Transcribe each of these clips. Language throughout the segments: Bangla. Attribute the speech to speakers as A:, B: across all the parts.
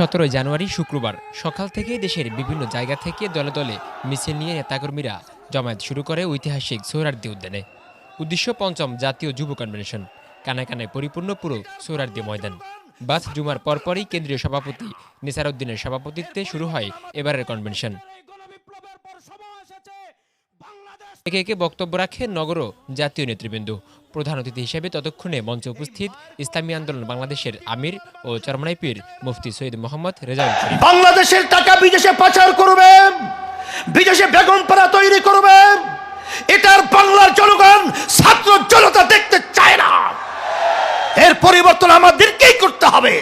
A: সতেরোই জানুয়ারি শুক্রবার সকাল থেকে দেশের বিভিন্ন জায়গা থেকে দলে দলে মিছিল নিয়ে নেতাকর্মীরা জমায়েত শুরু করে ঐতিহাসিক সোহরার্দি উদ্যানে। উদ্দেশ্য পঞ্চম জাতীয় যুব কনভেনশন। কানায় কানায় পরিপূর্ণ পুরো সোহরার্দি ময়দান। বাস জুমার পরপরই কেন্দ্রীয় সভাপতি নিসার উদ্দিনের সভাপতিত্বে শুরু হয় এবারের কনভেনশন। একে একে বক্তব্য রাখে নগর জাতীয় নেতৃবৃন্দ। প্রধান অতিথি হিসেবে ততক্ষণে মঞ্চে উপস্থিত ইসলামী আন্দোলন বাংলাদেশের আমির ও চরমনাই মুফতি সৈয়দ মোহাম্মদ রেজাউল
B: বাংলাদেশের টাকা বিদেশে পাচার করবে, বিদেশে বেগম পাড়া তৈরি করবে। এটার বাংলার জনগণ ছাত্র জনতা দেখতে চায় না। এর পরিবর্তন আমাদেরকেই করতে হবে।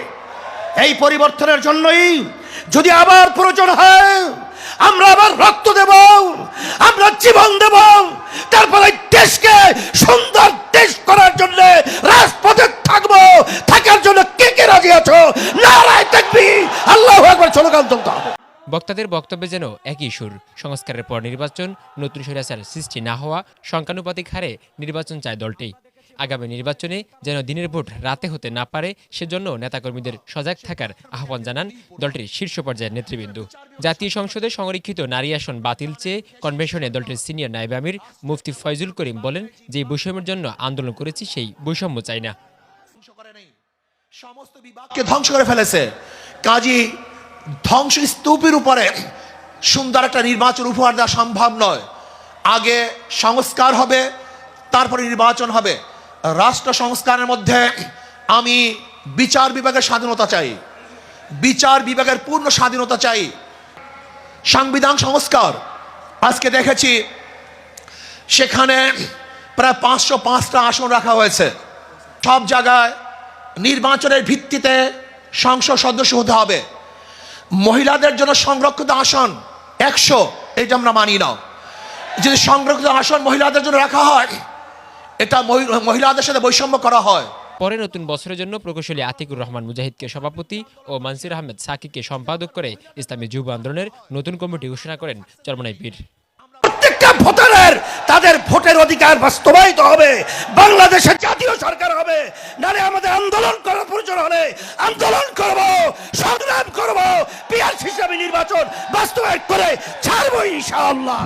B: এই পরিবর্তনের জন্যই যদি আবার প্রয়োজন হয় আমরা আবার রক্ত দেব, আমরা জীবন দেব। তারপরে দেশকে সুন্দর দেশ করার জন্য, রাজপথে থাকব। থাকার জন্য কে কে রাজি আছো? নারায় থাকবি। আল্লাহ একবার স্লোগান তুলতে
A: বক্তাদের বক্তব্যে যেন একই সুর। সংস্কারের পর নির্বাচন, নতুন স্বৈরাচার সৃষ্টি না হওয়া, সংখ্যানুপাতিক হারে নির্বাচন চায় দলটি। আগামী নির্বাচনে যেন দিনের ভোট রাতে হতে না পারে, সেজন্য নেতাকর্মীদের সজাগ থাকার আহ্বান জানান দলটির শীর্ষ পর্যায়ের নেতৃবৃন্দ। জাতীয় সংসদে সংরক্ষিত নারী আসন বাতিল চেয়ে কনভেনশনে দলটির সিনিয়র নায়েব আমির, মুফতি ফয়জুল করিম বলেন, যে বৈষম্যের জন্য আন্দোলন করেছি সেই বৈষম্য চাই না।
B: সমস্ত বিভাগকে ধ্বংস করে ফেলেছে। কাজী ধ্বংস স্তূপের উপরে সুন্দর একটা নির্বাচন উপহার দেওয়া সম্ভব নয়। আগে সংস্কার হবে, তারপরে নির্বাচন হবে। রাষ্ট্র সংস্কারের মধ্যে আমি বিচার বিভাগের স্বাধীনতা চাই। বিচার বিভাগের পূর্ণ স্বাধীনতা চাই। সংবিধান সংস্কার, আজকে দেখেছি সেখানে প্রায় পাঁচশো পাঁচটা আসন রাখা হয়েছে। সব জায়গায় নির্বাচনের ভিত্তিতে সংসদ সদস্য হতে হবে। মহিলাদের জন্য সংরক্ষিত আসন একশো, এটা আমরা মানি না যদি সংরক্ষিত আসন মহিলাদের জন্য রাখা হয় এটা মহিলাদের সাথে বৈষম্য করা হয়।
A: পরে নতুন বছরের জন্য প্রকৌশলী আতিকুর রহমান মুজাহিদকে সভাপতি ও মানসির আহমেদ সাকিকে সম্পাদক করে ইসলামী যুব আন্দোলনের নতুন কমিটি ঘোষণা করেন চরমনাই পীর।
B: প্রত্যেকটা ভোটারের তাদের ভোটের অধিকার বাস্তবায়িত হবে। বাংলাদেশের জাতীয় সরকার হবে। নারে আমাদের আন্দোলন করার প্রয়োজন হলে আন্দোলন করব সংগ্রাম করব পিয়ার হিসাবে নির্বাচন বাস্তবায়ন করে ছাড়বো ইনশাআল্লাহ।